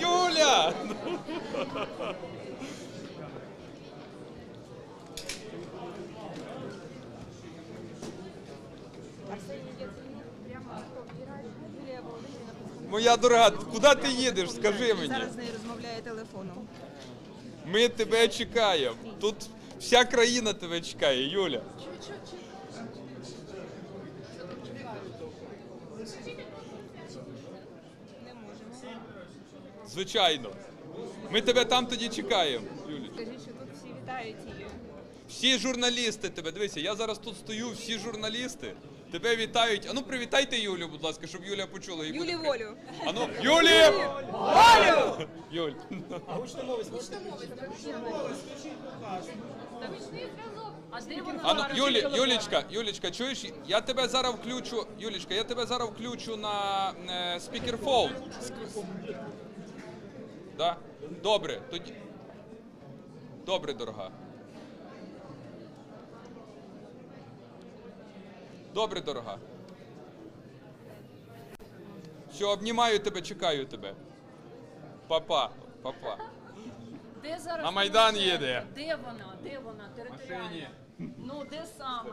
Юля! Моя дорога, куди ти їдеш? Скажи мені. Зараз з нею розмовляє телефоном. Ми тебе чекаємо. Тут вся країна тебе чекає, Юля. Не можемо. Звичайно. Ми тебе там тоді чекаємо, Юля. Скажіть, що тут всі вітають її. Всі журналісти тебе. Дивися, я зараз тут стою, всі журналісти. Тебе вітають. Ану, привітайте Юлю, будь ласка, щоб Юля почула. Юлі буде- волю. Ану, Юлі! Волю! Юль. А де вона? Ану, Юлі, Юлічка, Юлічка, чуєш? Я тебе зараз включу. Юлічка, я тебе зараз включу на е, спікерфон. Да? Добре, тоді. Добре, дорога. Добре, дорога. Все, обнімаю тебе, чекаю тебе. Папа, папа. Де зараз? На Майдан їде. Де вона? Де вона? Територіальна? No The Summer.